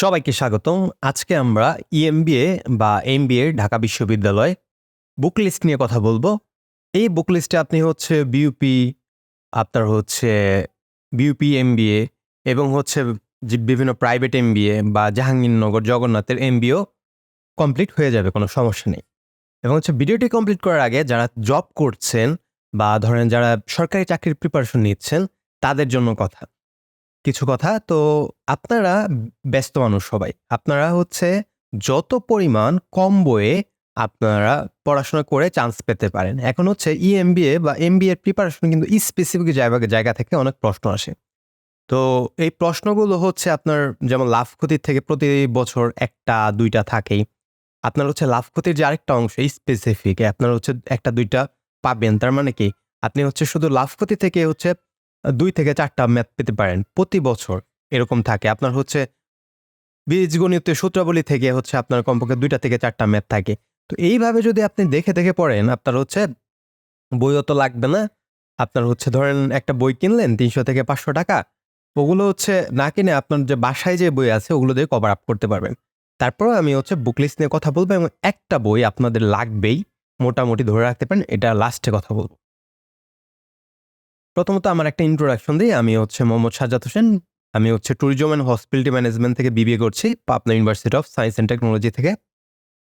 সবাইকে স্বাগতম। আজকে আমরা ইএমবিএ বা এমবিএ ঢাকা বিশ্ববিদ্যালয় বুক লিস্ট নিয়ে কথা বলব। এই বুক লিস্টে আপনি হচ্ছে বিউপি আপনার হচ্ছে বিইউপি এমবিএ এবং হচ্ছে বিভিন্ন প্রাইভেট এমবিএ বা জাহাঙ্গীরনগর জগন্নাথের এমবিএও কমপ্লিট হয়ে যাবে, কোনো সমস্যা নেই। এবং হচ্ছে ভিডিওটি কমপ্লিট করার আগে যারা জব করছেন বা ধরেন যারা সরকারি চাকরির প্রিপারেশন নিচ্ছেন, তাদের জন্য কথা। কিছু কথা তো আপনারা ব্যস্ত মানুষ সবাই। আপনারা হচ্ছে যত পরিমাণ কম বইয়ে আপনারা পড়াশোনা করে চান্স পেতে পারেন। এখন হচ্ছে ইএমবিএ বা এমবিএ এর প্রিপারেশন কিন্তু স্পেসিফিক জায়গা জায়গা থেকে অনেক প্রশ্ন আসে। তো এই প্রশ্নগুলো হচ্ছে আপনার যেমন লাভ ক্ষতির থেকে প্রতি বছর একটা, দুইটা থাকেই। আপনার হচ্ছে লাভ ক্ষতির যে আরেকটা অংশ স্পেসিফিক আপনার হচ্ছে একটা, দুইটা পাবেন। তার মানে কি? আপনি হচ্ছে শুধু লাভ ক্ষতি থেকে হচ্ছে ২ থেকে ৪ টা ম্যাথ পেতে পারেন। প্রতি বছর এরকম থাকে। আপনার হচ্ছে বীজগণিতীয় সূত্রাবলী থেকে হচ্ছে আপনার কমপক্ষে দুইটা থেকে ৪ টা ম্যাথ থাকে। তো এইভাবে যদি আপনি দেখে, দেখে পড়েন আপনার হচ্ছে বইও তো লাগবে না। আপনার হচ্ছে ধরেন একটা বই কিনলেন ৩০০ থেকে ৳৫০০ ওগুলো হচ্ছে না কিনে আপনার যে বাসায় যে বই আছে ওগুলো দিয়ে কভার আপ করতে পারবেন। তারপরেও আমি হচ্ছে বুক লিস্ট নিয়ে কথা বলব এবং একটা বই আপনাদের লাগবেই মোটামুটি ধরে রাখতে পারেন। এটা লাস্টে কথা বলব। প্রথমত আমার একটা ইন্ট্রোডাকশন দিই আমি হচ্ছে মোহাম্মদ সাজ্জাদ হোসেন। আমি হচ্ছে ট্যুরিজম অ্যান্ড হসপিটালিটি ম্যানেজমেন্ট থেকে বিবিএ করছি, Pabna university of science and technology থেকে।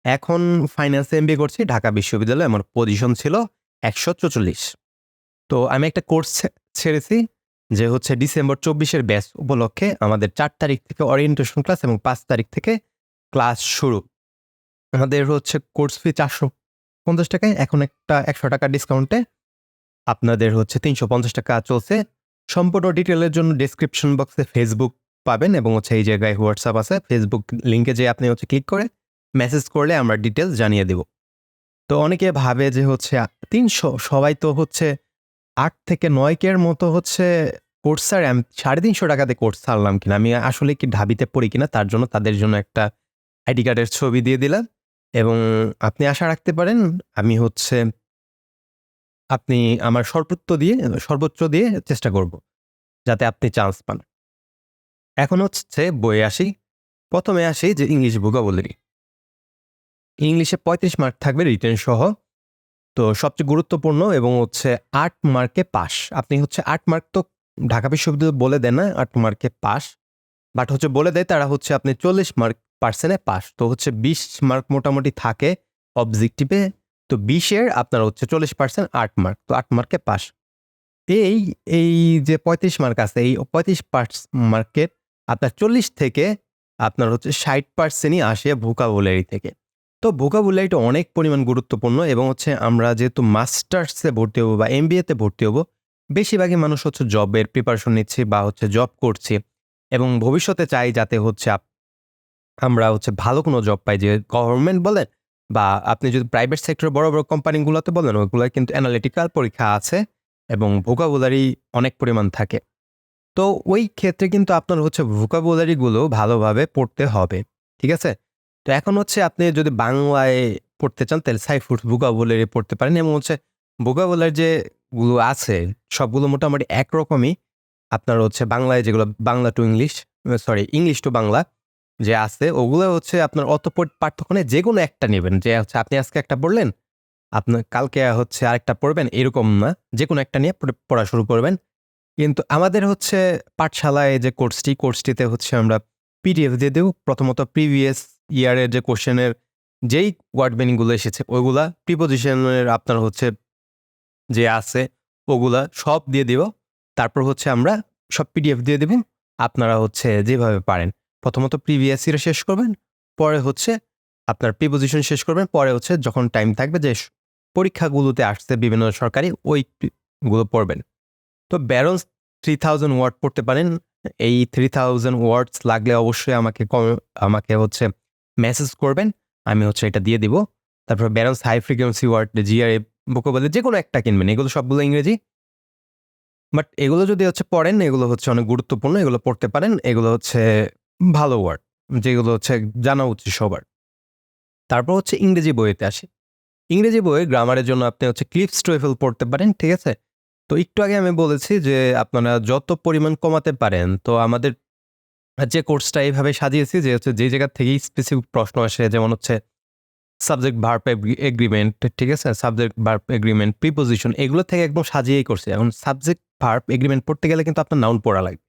এখন ফাইন্যান্সে এমবিএ করছি, ঢাকা বিশ্ববিদ্যালয়ে। আমার পজিশন ছিল ১৪৪। তো আমি একটা কোর্স ছেড়েছি, যে হচ্ছে ডিসেম্বর ২৪ এর ব্যাচ উপলক্ষে আমাদের চার তারিখ থেকে ওরিয়েন্টেশন ক্লাস এবং পাঁচ তারিখ থেকে ক্লাস শুরু। আমাদের হচ্ছে কোর্স ফি ৳৪৫০ এখন একটা ৳১০০ ডিসকাউন্টে আপনাদের হচ্ছে ৳৩৫০ চলছে। সম্পূর্ণ ডিটেলের জন্য ডেসক্রিপশন বক্সে ফেসবুক পাবেন এবং হচ্ছে এই জায়গায় হোয়াটসঅ্যাপ আছে। ফেসবুক লিংকে যেয়ে আপনি হচ্ছে ক্লিক করে মেসেজ করলে আমরা ডিটেলস জানিয়ে দেব। তো অনেকে ভাবে যে হচ্ছে তিনশো, সবাই তো হচ্ছে আট থেকে ৯ কে এর মতো হচ্ছে কোর্স ছাড়ে আমি ৳৩৫০ দিয়ে কোর্স ছাড়লাম কিনা। আমি আসলে কি ঢাবিতে পড়ি কিনা তার জন্য তাদের জন্য একটা আইডি কার্ডের ছবি দিয়ে দিলাম এবং আপনি আশা রাখতে পারেন আমি হচ্ছে আপনি আমার সর্বোচ্চ দিয়ে সর্বোচ্চ দিয়ে চেষ্টা করব। যাতে আপনি চান্স পান। এখন হচ্ছে বইয়ে আসি। প্রথমে আসি যে ইংলিশ ভোকাবুলারি। ইংলিশে ৩৫ মার্ক থাকবে রিটেন সহ। তো সবচেয়ে গুরুত্বপূর্ণ এবং হচ্ছে আট মার্কে পাস। আপনি হচ্ছে আট মার্ক তো ঢাকা বিশ্ববিদ্যালয় বলে দেয় না, আট মার্কে পাস। বাট হচ্ছে বলে দেয় তারা হচ্ছে আপনি ৪০ মার্ক পার্সেন্টে পাস। তো হচ্ছে ২০ মার্ক মোটামুটি থাকে অবজেক্টিভে। তো বিশের আপনার হচ্ছে ৪০% ৮ মার্ক। তো আট মার্কে পাস। এই, এই যে ৩৫ মার্ক আছে এই ৩৫ পার্স মার্কের আপনার ৪০ থেকে আপনার হচ্ছে ৬০% ই আসে ভোকাবুলারি থেকে। তো ভোকাবুলারিটা অনেক পরিমাণ গুরুত্বপূর্ণ এবং হচ্ছে আমরা যেহেতু মাস্টার্সে ভর্তি হব বা এমবিএতে ভর্তি হব, বেশিরভাগই মানুষ হচ্ছে জবের প্রিপারেশন নিচ্ছে বা হচ্ছে জব করছে এবং ভবিষ্যতে চাই যাতে হচ্ছে আমরা হচ্ছে ভালো কোনো জব পাই যে গভর্নমেন্ট বলেন বা আপনি যদি প্রাইভেট সেক্টরে বড়, বড় কোম্পানিগুলোতে বলেন ওগুলায় কিন্তু অ্যানালিটিক্যাল পরীক্ষা আছে এবং ভোকাবুলারি অনেক পরিমাণ থাকে। তো ওই ক্ষেত্রে কিন্তু আপনার হচ্ছে ভোকাবুলারি গুলো ভালোভাবে পড়তে হবে। ঠিক আছে? তো এখন হচ্ছে আপনি যদি বাংলায় পড়তে চান তাহলে সাইফুড ভোকাবুলারি পড়তে পারেন এবং হচ্ছে ভোকাবুলারি যেগুলো আছে সবগুলো মোটামুটি একরকমই। আপনার হচ্ছে বাংলায় যেগুলো Bangla to English sorry English to Bangla যে আছে ওগুলো হচ্ছে আপনার অত পার্থক্য নেই। যেকোনো একটা নেবেন যে হচ্ছে আপনি আজকে একটা পড়লেন, আপনার কালকে হচ্ছে আরেকটা পড়বেন এরকম না। যে কোনো একটা নিয়ে পড়া শুরু করবেন। কিন্তু আমাদের হচ্ছে পাঠশালায় যে কোর্সটি, কোর্সটিতে হচ্ছে আমরা পিডিএফ দিয়ে দেব। প্রথমত প্রিভিয়াস ইয়ারের যে কোয়েশ্চেনের যেই ওয়ার্ড মিনিংগুলো এসেছে ওইগুলা, প্রিপোজিশনের আপনার হচ্ছে যে আছে ওগুলা সব দিয়ে দিব। তারপর হচ্ছে আমরা সব পিডিএফ দিয়ে দেব। আপনারা হচ্ছে যেভাবে পারেন। প্রথমত প্রিভিয়াস ইয়ার শেষ করবেন। পরে হচ্ছে আপনার প্রিপোজিশন শেষ করবেন। পরে হচ্ছে যখন টাইম থাকবে যে পরীক্ষাগুলোতে আসছে বিভিন্ন সরকারি ওই গুলো পড়বেন। তো ব্যারন্স 3000 ওয়ার্ড পড়তে পারেন। এই 3000 ওয়ার্ডস লাগলে অবশ্যই আমাকে আমাকে হচ্ছে মেসেজ করবেন। আমি হচ্ছে এটা দিয়ে দিব। তারপর Barron's high frequency word GRE যে কোনো একটা কিনবেন। এগুলো সবগুলো ইংরেজি। বাট এগুলো যদি হচ্ছে পড়েন, এগুলো হচ্ছে অনেক গুরুত্বপূর্ণ। এগুলো পড়তে পারেন। এগুলো হচ্ছে ভালো ওয়ার্ড। যেগুলো হচ্ছে জানা উচিত সবার। তারপর হচ্ছে ইংরেজি বইতে আসি। ইংরেজি বইয়ে গ্রামারের জন্য আপনি হচ্ছে ক্লিপস টোয়েফল পড়তে পারেন। ঠিক আছে? তো একটু আগে আমি বলেছি যে আপনারা যত পরিমাণ কমাতে পারেন, তো আমাদের যে কোর্সটা এইভাবে সাজিয়েছি যে হচ্ছে যে জায়গা থেকেই স্পেসিফিক প্রশ্ন আসে, যেমন হচ্ছে সাবজেক্ট ভার্ব এগ্রিমেন্ট ঠিক আছে সাবজেক্ট ভার্ব এগ্রিমেন্ট প্রিপোজিশন এগুলো থেকে একদম সাজিয়েই করছে এখন সাবজেক্ট ভার্ব এগ্রিমেন্ট পড়তে গেলে কিন্তু আপনার নাউন পড়া লাগবে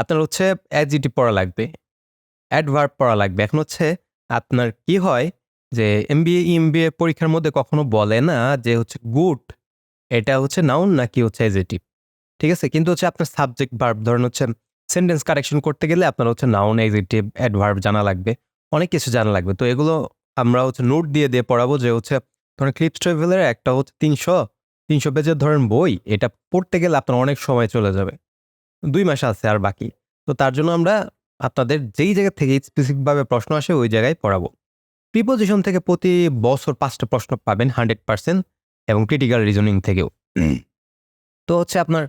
আপনার হচ্ছে অ্যাডজেটিভ পড়া লাগবে অ্যাডভার্ব পড়া লাগবে। এখন হচ্ছে আপনার কি হয় যে এমবিএ ইএমবিএ পরীক্ষার মধ্যে কখনো বলে না যে হচ্ছে গুড এটা হচ্ছে নাউন নাকি হচ্ছে অ্যাজেটিভ ঠিক আছে? কিন্তু হচ্ছে আপনার সাবজেক্ট ভার্ব ধরেন হচ্ছে সেন্টেন্স কারেকশন করতে গেলে আপনার হচ্ছে নাউন অ্যাজেটিভ অ্যাডভার্ব জানা লাগবে, অনেক কিছু জানা লাগবে। তো এগুলো আমরা হচ্ছে নোট দিয়ে দিয়ে পড়াবো যে হচ্ছে ধরেন ক্লিপস ট্রাভেলের একটা হচ্ছে তিনশো তিনশো পেজের ধরেন বই, এটা পড়তে গেলে আপনার অনেক সময় চলে যাবে। দুই মাস আছে আর বাকি। তো তার জন্য আমরা আপনাদের যেই জায়গা থেকে স্পেসিফিকভাবে প্রশ্ন আসে, ওই জায়গায় পড়াবো। প্রিপোজিশন থেকে প্রতি বছর পাঁচটা প্রশ্ন পাবেন হান্ড্রেড পার্সেন্ট এবং ক্রিটিক্যাল রিজনিং থেকেও। তো হচ্ছে আপনার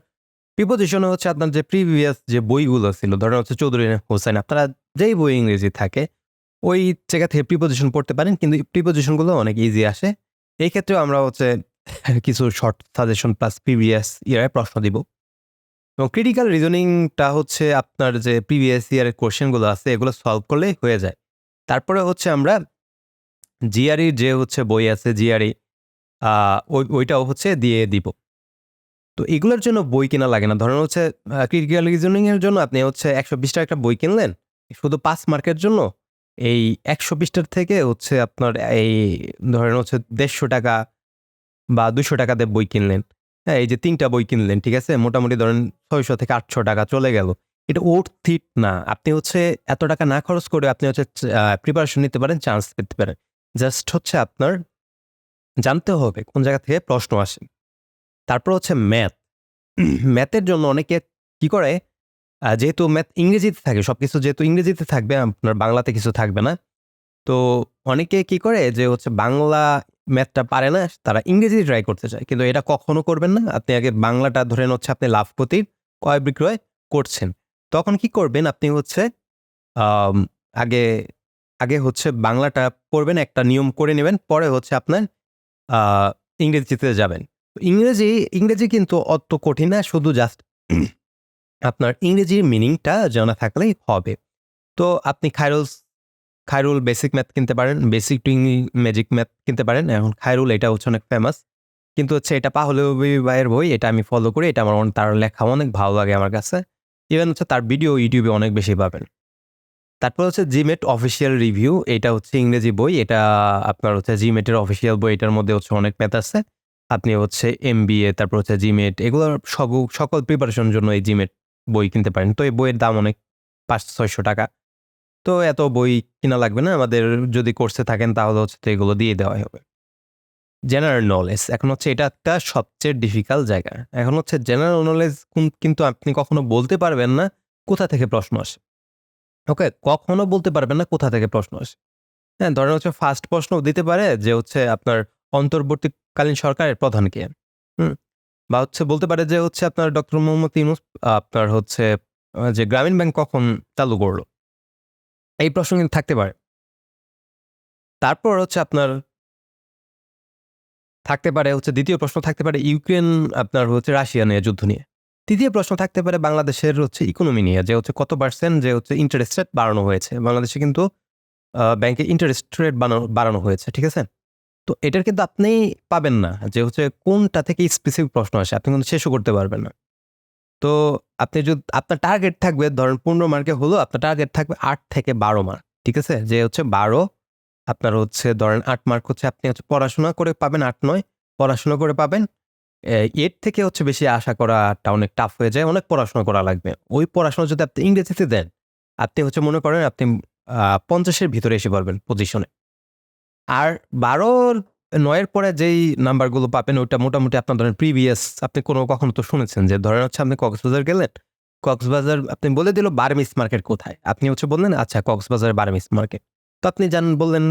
প্রিপোজিশনে হচ্ছে আপনার যে প্রিভিয়াস যে বইগুলো ছিল, ধরেন হচ্ছে চৌধুরী হোসেন, আপনারা যেই বই ইংরেজি থাকে, ওই জায়গা থেকে প্রিপোজিশন পড়তে পারেন, কিন্তু প্রিপোজিশনগুলো অনেক ইজি আসে। এই ক্ষেত্রেও আমরা হচ্ছে কিছু শর্ট সাজেশন প্লাস প্রিভিয়াস ইয়ারে প্রশ্ন দিব। এবং ক্রিটিক্যাল রিজনিংটা হচ্ছে আপনার যে প্রিভিয়াস ইয়ারের কোশ্চেনগুলো আছে, এগুলো সলভ করলেই হয়ে যায়। তারপরে হচ্ছে আমরা জিআরই যে হচ্ছে বই আছে জিআরই ওই, ওইটাও হচ্ছে দিয়ে দিব। তো এগুলোর জন্য বই কেনা লাগে না। ধরেন হচ্ছে ক্রিটিক্যাল রিজনিংয়ের জন্য আপনি হচ্ছে একশো বিশটা একটা বই কিনলেন, শুধু পাঁচ মার্কের জন্য, এই একশো বিশটার থেকে হচ্ছে আপনার এই ধরেন হচ্ছে দেড়শো টাকা বা দুশো টাকাতে বই কিনলেন। হ্যাঁ এই যে তিনটা বই কিনলেন, ঠিক আছে? মোটামুটি ধরেন ছয়শো থেকে আটশো টাকা চলে গেল। এটা ওর থিট না। আপনি হচ্ছে এত টাকা না খরচ করে আপনি হচ্ছে প্রিপারেশন নিতে পারেন চান্স পেতে পারেন। জাস্ট হচ্ছে আপনার জানতে হবে কোন জায়গা থেকে প্রশ্ন আসে। তারপর হচ্ছে ম্যাথ ম্যাথের জন্য অনেকে কি করে? যেহেতু ম্যাথ ইংরেজিতে থাকে সব কিছু যেহেতু ইংরেজিতে থাকবে, আপনার বাংলাতে কিছু থাকবে না। তো অনেকে কি করে? যে হচ্ছে বাংলা ম্যাথটা পারে না, তারা ইংরেজি ট্রাই করতে চায়। কিন্তু এটা কখনো করবেন না। আপনি আগে বাংলাটা ধরেন হচ্ছে আপনি লাভপতির ক্রয় বিক্রয় করছেন। তখন কি করবেন? আপনি হচ্ছে আগে আগে হচ্ছে বাংলাটা পড়বেন, একটা নিয়ম করে নেবেন, পরে হচ্ছে আপনার ইংরেজিতে যাবেন। ইংরেজি ইংরেজি কিন্তু অত কঠিন না, শুধু জাস্ট আপনার ইংরেজির মিনিংটা জানা থাকলেই হবে। তো আপনি খায়রুল খায়রুল বেসিক ম্যাথ কিনতে পারেন বেসিক টু ম্যাজিক ম্যাথ কিনতে পারেন। এখন খায়রুল এটা হচ্ছে অনেক ফেমাস কিন্তু হচ্ছে এটা পাহলে ভাইয়ের বই, এটা আমি ফলো করি, এটা আমার তার লেখা অনেক ভালো লাগে আমার কাছে। ইভেন হচ্ছে তার ভিডিও ইউটিউবে অনেক বেশি পাবেন। তারপর হচ্ছে জিমেট অফিসিয়াল রিভিউ এটা হচ্ছে ইংরেজি বই, এটা আপনার হচ্ছে জিমেটের অফিসিয়াল বই, এটার মধ্যে হচ্ছে অনেক ম্যাথ আছে। আপনি হচ্ছে এম তারপর হচ্ছে জিমেট এগুলো সকল প্রিপারেশনের জন্য এই জিমেট বই কিনতে পারেন। তো এই বইয়ের দাম অনেক পাঁচ ছয়শো টাকা। তো এত বই কিনা লাগবে না? আমাদের যদি কোর্সে থাকেন তাহলে হচ্ছে তো এগুলো দিয়ে দেওয়াই হবে। জেনারেল নলেজ এখন হচ্ছে এটা একটা সবচেয়ে ডিফিকাল্ট জায়গা। এখন হচ্ছে জেনারেল নলেজ কিন্তু আপনি কখনো বলতে পারবেন না কোথা থেকে প্রশ্ন আসে। ওকে কখনো বলতে পারবেন না কোথা থেকে প্রশ্ন আসে। হ্যাঁ ধরেন হচ্ছে ফার্স্ট প্রশ্ন দিতে পারে যে হচ্ছে আপনার অন্তর্বর্তীকালীন সরকারের প্রধান কে? হুম? বা হচ্ছে বলতে পারে যে হচ্ছে আপনার ডক্টর মোহাম্মদ ইউনুস, আপনার হচ্ছে যে গ্রামীণ ব্যাংক কখন চালু করল? এই প্রশ্ন কিন্তু থাকতে পারে। তারপর হচ্ছে আপনার থাকতে পারে হচ্ছে দ্বিতীয় প্রশ্ন থাকতে পারে ইউক্রেন, আপনার হচ্ছে রাশিয়া নিয়ে যুদ্ধ নিয়ে। তৃতীয় প্রশ্ন থাকতে পারে বাংলাদেশের হচ্ছে ইকোনমি নিয়ে, যে হচ্ছে কত পার্সেন্ট যে হচ্ছে ইন্টারেস্ট রেট বাড়ানো হয়েছে। বাংলাদেশে কিন্তু ব্যাংকে ইন্টারেস্ট রেট বাড়ানো হয়েছে, ঠিক আছে? তো এটার কিন্তু আপনি পাবেন না, যে হচ্ছে কোনটা থেকে স্পেসিফিক প্রশ্ন আসে, আপনি কিন্তু শেষও করতে পারবেন না। তো আপনি যদি, আপনার টার্গেট থাকবে, ধরেন পনেরো মার্কে হলো আপনার টার্গেট থাকবে আট থেকে বারো মার্ক ঠিক আছে? যে হচ্ছে বারো, আপনার হচ্ছে ধরেন আট মার্ক হচ্ছে আপনি হচ্ছে পড়াশোনা করে পাবেন আট নয়, পড়াশোনা করে পাবেন। এর থেকে হচ্ছে বেশি আশা করাটা অনেক টাফ হয়ে যায়, অনেক পড়াশোনা করা লাগবে। ওই পড়াশোনা যদি আপনি ইংরেজিতে দেন, আপনি হচ্ছে মনে করেন আপনি পঞ্চাশের ভিতরে এসে পারবেন পজিশনে আর বারোর নয়ের পরে যেই নাম্বারগুলো পাবেন ওটা মোটামুটি আপনার ধরেন প্রিভিয়াস আপনি কোনো কখনো তো শুনেছেন যে ধরেন হচ্ছে আপনি কক্সবাজার গেলেন, কক্সবাজার আপনি বলে দিল বারমিস মার্কেট কোথায়? আপনি হচ্ছে বললেন আচ্ছা কক্সবাজার বারমিস মার্কেট। তো আপনি জানেন বললেন,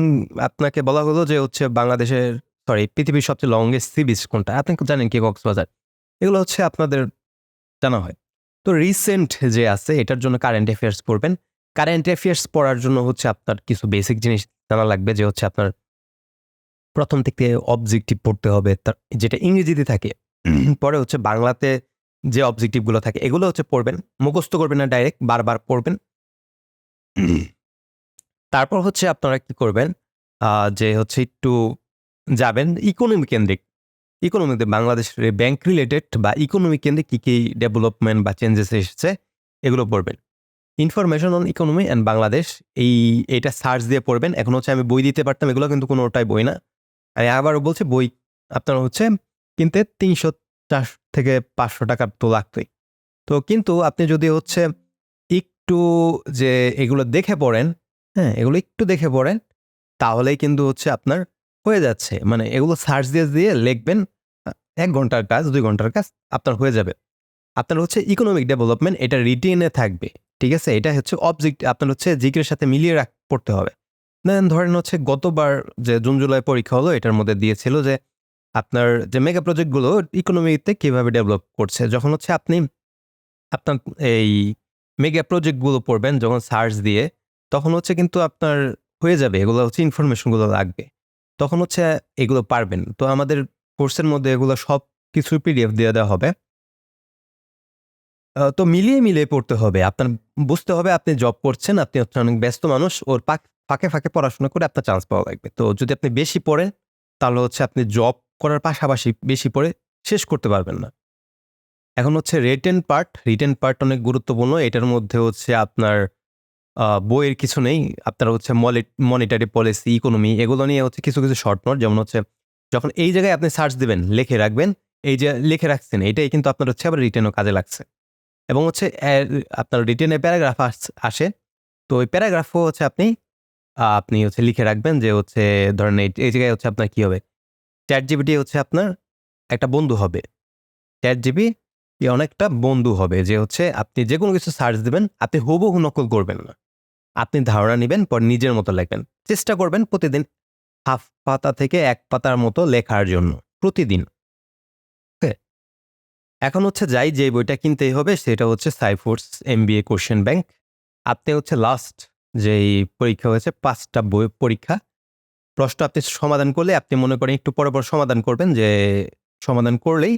আপনাকে বলা হলো যে হচ্ছে বাংলাদেশের সরি পৃথিবীর সবচেয়ে লংগেস্ট সি বিচ কোনটা? আপনি জানেন কি কক্সবাজার? এগুলো হচ্ছে আপনাদের জানা হয়। তো রিসেন্ট যে আছে, এটার জন্য কারেন্ট অ্যাফেয়ার্স পড়বেন। কারেন্ট অ্যাফেয়ার্স পড়ার জন্য হচ্ছে আপনার কিছু বেসিক জিনিস জানা লাগবে যে হচ্ছে আপনার প্রথম থেকে অবজেক্টিভ পড়তে হবে তার যেটা ইংরেজিতে থাকে পরে হচ্ছে বাংলাতে যে অবজেক্টিভগুলো থাকে এগুলো হচ্ছে পড়বেন মুখস্থ করবেন না ডাইরেক্ট বারবার পড়বেন। তারপর হচ্ছে আপনারা কি করবেন যে হচ্ছে একটু যাবেন ইকোনমি কেন্দ্রিক। ইকোনমিতে বাংলাদেশের ব্যাংক রিলেটেড বা ইকোনমি কেন্দ্রিক কী কী ডেভেলপমেন্ট বা চেঞ্জেস এসেছে এগুলো পড়বেন। Information on economy and Bangladesh এই এটা সার্চ দিয়ে পড়বেন এখন হচ্ছে আমি বই দিতে পারতাম এগুলো কিন্তু কোনোটাই বই না। আমি আবারও বলছি, বই আপনার হচ্ছে কিনতে তিনশো চার থেকে পাঁচশো টাকা তো লাগবেই তো কিন্তু আপনি যদি হচ্ছে একটু যে এগুলো দেখে পড়েন হ্যাঁ এগুলো একটু দেখে পড়েন, তাহলেই কিন্তু হচ্ছে আপনার হয়ে যাচ্ছে। মানে এগুলো সার্চ দিয়ে দিয়ে লিখবেন এক ঘণ্টার কাজ, দুই ঘণ্টার কাজ আপনার হয়ে যাবে। আপনার হচ্ছে ইকোনমিক ডেভেলপমেন্ট এটা রিটেনে থাকবে, ঠিক আছে? এটা হচ্ছে অবজেক্ট আপনার হচ্ছে জিকের সাথে মিলিয়ে রাখ, পড়তে হবে। দেন ধরেন হচ্ছে গতবার যে জুন, জুলাই পরীক্ষা হলো, এটার মধ্যে দিয়েছিল যে আপনার যে মেগা প্রজেক্টগুলো ইকোনমিতে কীভাবে ডেভেলপ করছে? যখন হচ্ছে আপনি আপনার এই মেগা প্রজেক্টগুলো পড়বেন যখন সার্চ দিয়ে, তখন হচ্ছে কিন্তু আপনার হয়ে যাবে, এগুলো হচ্ছে ইনফরমেশনগুলো লাগবে। তখন হচ্ছে এগুলো পারবেন। তো আমাদের কোর্সের মধ্যে এগুলো সব কিছু পিডিএফ দিয়ে দেওয়া হবে। তো মিলিয়ে মিলিয়ে পড়তে হবে। আপনার বুঝতে হবে আপনি জব করছেন, আপনি হচ্ছে অনেক ব্যস্ত মানুষ, ওর পাক ফাঁকে ফাঁকে পড়াশোনা করে আপনার চান্স পাওয়া লাগবে। তো যদি আপনি বেশি পড়েন, তাহলে হচ্ছে আপনি জব করার পাশাপাশি বেশি পড়ে শেষ করতে পারবেন না। এখন হচ্ছে রিটেন পার্ট রিটেন পার্ট অনেক গুরুত্বপূর্ণ। এটার মধ্যে হচ্ছে আপনার বইয়ের কিছু নেই। আপনার হচ্ছে মনিটারি পলিসি ইকোনমি এগুলো নিয়ে হচ্ছে কিছু কিছু শর্ট নোট যেমন হচ্ছে যখন এই জায়গায় আপনি সার্চ দেবেন, লিখে রাখবেন, এই যে লিখে রাখছেন, এটাই কিন্তু আপনার হচ্ছে আবার রিটেনও কাজে লাগছে। এবং হচ্ছে আপনার রিটেনে প্যারাগ্রাফ আসে তো ওই প্যারাগ্রাফও হচ্ছে আপনি আপনি হচ্ছে লিখে রাখবেন যে হচ্ছে ধরেন এই জায়গায় হচ্ছে আপনার কী হবে? চ্যাট জিবিটি হচ্ছে আপনার একটা বন্ধু হবে। চ্যাট জিবি অনেকটা বন্ধু হবে যে হচ্ছে আপনি যে কোনো কিছু সার্চ দেবেন, আপনি হুবহু নকল করবেন না। আপনি ধারণা নেবেন, পর নিজের মতো লিখবেন। চেষ্টা করবেন প্রতিদিন হাফ পাতা থেকে এক পাতার মতো লেখার জন্য, প্রতিদিন? এখন হচ্ছে যাই যে বইটা কিনতেই হবে, সেটা হচ্ছে সাইফোর্স M B A question bank আপনি হচ্ছে লাস্ট যেই পরীক্ষা হয়েছে, পাঁচটা বই পরীক্ষা। প্রশ্ন আপনি সমাধান করলে, আপনি মনে করেন একটু পরে পর সমাধান করবেন যে সমাধান করলেই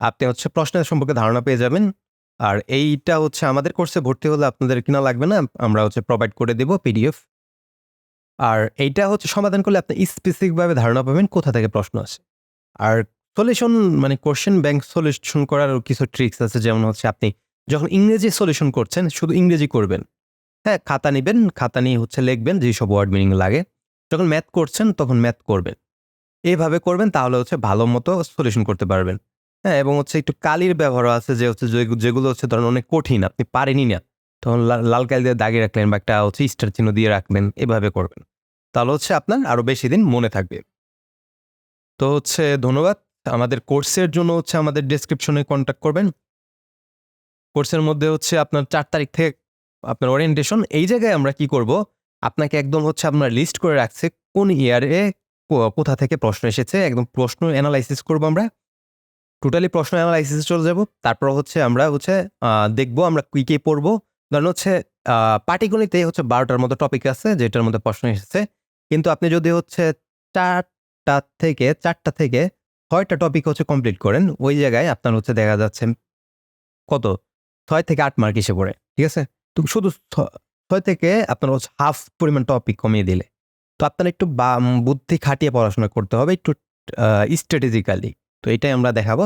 আপনি হচ্ছে প্রশ্নের সম্পর্কে ধারণা পেয়ে যাবেন। আর এইটা হচ্ছে আমাদের কোর্সে ভর্তি হলে আপনাদের কিনা লাগবে না, আমরা হচ্ছে প্রোভাইড করে দেব পিডিএফ আর এইটা হচ্ছে সমাধান করলে আপনি স্পেসিফিকভাবে ধারণা পাবেন কোথা থেকে প্রশ্ন আসে। আর সলিউশন মানে কোশ্চেন ব্যাংক সলিউশন করার কিছু ট্রিক্স আছে, যেমন হচ্ছে আপনি যখন ইংরেজি সলিউশন করছেন, শুধু ইংরেজি করবেন। হ্যাঁ খাতা নেবেন, খাতা নিয়ে হচ্ছে লিখবেন যেসব ওয়ার্ড মিনিং লাগে। যখন ম্যাথ করছেন, তখন ম্যাথ করবেন। এইভাবে করবেন, তাহলে হচ্ছে ভালো মতো সলিউশন করতে পারবেন। হ্যাঁ এবং হচ্ছে একটু কালির ব্যবহারও আছে যে হচ্ছে যেগুলো হচ্ছে ধরেন অনেক কঠিন, আপনি পারেনই না। তখন লাল কালি দিয়ে দাগিয়ে রাখলেন বা একটা হচ্ছে স্টার চিহ্ন দিয়ে রাখবেন এভাবে করবেন। তাহলে হচ্ছে আপনার আরও বেশি দিন মনে থাকবে। তো হচ্ছে ধন্যবাদ। আমাদের কোর্সের জন্য হচ্ছে আমাদের ডেসক্রিপশনে কন্ট্যাক্ট করবেন। কোর্সের মধ্যে হচ্ছে আপনার চার তারিখ থেকে আপনার ওরিয়েন্টেশন এই জায়গায় আমরা কি করব? আপনাকে একদম হচ্ছে আপনার লিস্ট করে রাখছে কোন ইয়ারে কোথা থেকে প্রশ্ন এসেছে, একদম প্রশ্ন অ্যানালাইসিস করব আমরা। টোটালি প্রশ্ন অ্যানালাইসিসে চলে যাব, তারপর হচ্ছে আমরা হচ্ছে দেখব আমরা কি কি পড়ব। ধরেন হচ্ছে পাটিগণিতে হচ্ছে বারোটার মতো টপিক আছে, যেটার মধ্যে প্রশ্ন এসেছে। কিন্তু আপনি যদি হচ্ছে চারটা থেকে চারটা থেকে ছয়টা টপিক হচ্ছে কমপ্লিট করেন, ওই জায়গায় আপনার হচ্ছে দেখা যাচ্ছে কত? ছয় থেকে আট মার্ক এসে পড়ে, ঠিক আছে? তো শুধু ছয় থেকে আপনার হচ্ছে হাফ পরিমাণ টপিক কমিয়ে দিলে। তো আপনার একটু বুদ্ধি খাটিয়ে পড়াশোনা করতে হবে, একটু স্ট্র্যাটেজিক্যালি তো এটাই আমরা দেখাবো।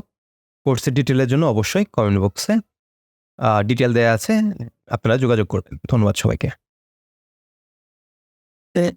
কোর্সের ডিটেলের জন্য অবশ্যই কমেন্ট বক্সে ডিটেল দেওয়া আছে, আপনারা যোগাযোগ করবেন। ধন্যবাদ সবাইকে।